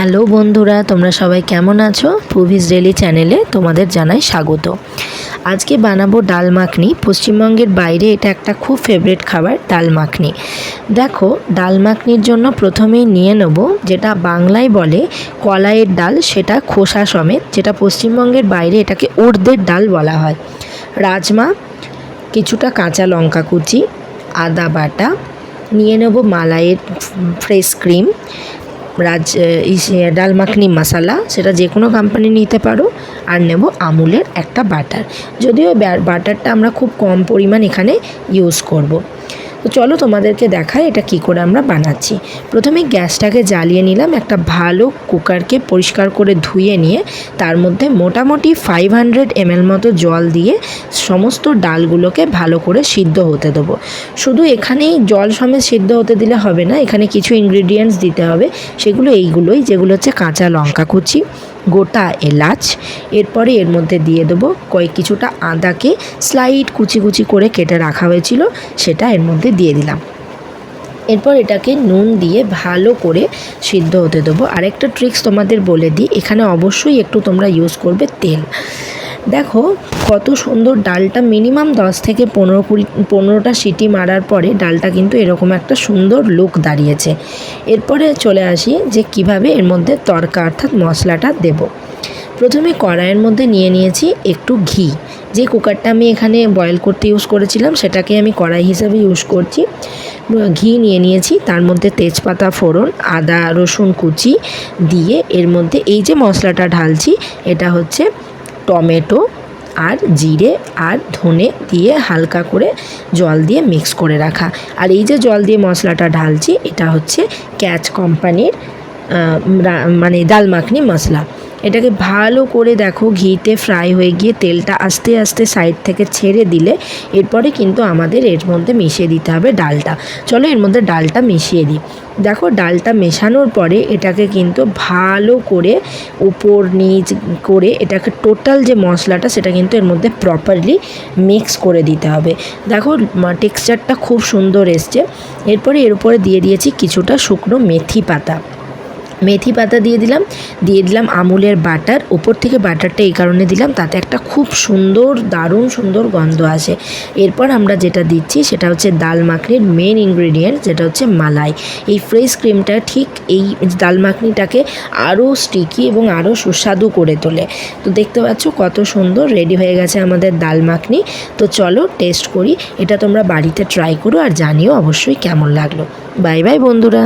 Hello বন্ধুরা, তোমরা সবাই কেমন আছো? পুভিস ডেলি চ্যানেলে তোমাদের জানাই স্বাগত। আজকে বানাবো ডাল মাখনি। পশ্চিমবঙ্গের বাইরে এটা একটা খুব ফেভারিট খাবার, ডাল মাখনি। দেখো, ডাল মাখনির জন্য প্রথমেই নিয়ে নেব যেটা বাংলায় বলে কলাইয়ের ডাল, সেটা খোসা সমেত, যেটা পশ্চিমবঙ্গের বাইরে এটাকে উর্দের ডাল বলা হয়। রাজমা, কিছুটা কাঁচা লঙ্কা কুচি, আদা বাটা, নিয়ে নেব মালাইয়ের ফ্রেশ ক্রিম রাজ ডাল মাখনি মশালা, সেটা যে কোনো কোম্পানি নিতে পারো আর নেব আমুলের একটা বাটার যদিও বাটারটা আমরা খুব কম পরিমাণ এখানে ইউজ করব। তো চলো তোমাদেরকে দেখাই এটা কি করে আমরা বানাচ্ছি। প্রথমে গ্যাসটাকে জ্বালিয়ে নিলাম, একটা ভালো কুকারকে পরিষ্কার করে ধুয়ে নিয়ে, তার মধ্যে মোটামুটি ফাইভ হান্ড্রেড এমএল মতো জল দিয়ে সমস্ত ডালগুলোকে ভালো করে সিদ্ধ হতে দেবো। শুধু এখানেই জল সমেত সিদ্ধ হতে দিলে হবে না, এখানে কিছু ইনগ্রিডিয়েন্টস দিতে হবে, সেগুলো এইগুলোই, যেগুলো হচ্ছে কাঁচা লঙ্কা কুচি। গোটা এলাচ। এরপরে এর মধ্যে দিয়ে দেবো কয়েক কিছুটা আদাকে। স্লাইড কুচি কুচি করে কেটে রাখা হয়েছিল, সেটা এর মধ্যে দিয়ে দিলাম। এরপর এটাকে নুন দিয়ে ভালো করে সিদ্ধ হতে দেবো। আরেকটা ট্রিক্স তোমাদের বলে দিই, এখানে অবশ্যই একটু তোমরা ইউজ করবে তেল। দেখো, কত সুন্দর ডালটা মিনিমাম দশ থেকে পনেরো কুড়ি, পনেরোটা সিটি মারার পরে ডালটা কিন্তু এরকম একটা সুন্দর লুক দাঁড়িয়েছে। এরপরে চলে আসি যে কীভাবে এর মধ্যে তরকা অর্থাৎ মশলাটা দেবো। প্রথমে কড়াইয়ের মধ্যে নিয়ে নিয়েছি একটু ঘি। যে কুকারটা আমি এখানে বয়েল করতে ইউজ করেছিলাম, সেটাকে আমি কড়াই হিসাবে ইউজ করছি। ঘি নিয়ে নিয়েছি, তার মধ্যে তেজপাতা ফোড়ন, আদা রসুন কুচি দিয়ে এর মধ্যে এই যে মশলাটা ঢালছি, এটা হচ্ছে টমেটো আর জিরে আর ধনে দিয়ে হালকা করে জল দিয়ে মিক্স করে রাখা। আর এই যে জল দিয়ে মশলাটা ঢালছি, এটা হচ্ছে ক্যাচ কোম্পানির মানে ডাল মাখনি মশলা। এটাকে ভালো করে দেখো, ঘিতে ফ্রাই হয়ে গিয়ে তেলটা আস্তে আস্তে সাইড থেকে ছেড়ে দিলে এরপরে কিন্তু আমাদের এর মধ্যে মিশিয়ে দিতে হবে ডালটা। চলো এর মধ্যে ডালটা মিশিয়ে দিই। দেখো, ডালটা মেশানোর পরে এটাকে কিন্তু ভালো করে উপর নিচ করে এটাকে টোটাল যে মশলাটা, সেটা কিন্তু এর মধ্যে প্রপারলি মিক্স করে দিতে হবে। দেখো টেক্সচারটা খুব সুন্দর এসছে। এরপরে এর উপরে দিয়ে দিয়েছি কিছুটা শুকনো মেথি পাতা। মেথি পাতা দিয়ে দিলাম দিয়ে দিলাম আমুলের বাটার। উপর থেকে বাটারটা এই কারণে দিলাম, তাতে একটা খুব সুন্দর, দারুণ সুন্দর গন্ধ আসে। এরপর আমরা যেটা দিচ্ছি সেটা হচ্ছে ডাল মাখনির মেন ইনগ্রেডিয়েন্ট যেটা হচ্ছে মালাই। এই ফ্রেশ ক্রিমটা ঠিক এই ডাল মাখনিটাকে আরও স্টিকি এবং আরও সুস্বাদু করে তোলে। তো দেখতে পাচ্ছ কত সুন্দর রেডি হয়ে গেছে আমাদের ডাল মাখনি। তো চলো টেস্ট করি, এটা তোমরা বাড়িতে ট্রাই করো আর জানিও অবশ্যই কেমন লাগল। বাই বাই বন্ধুরা।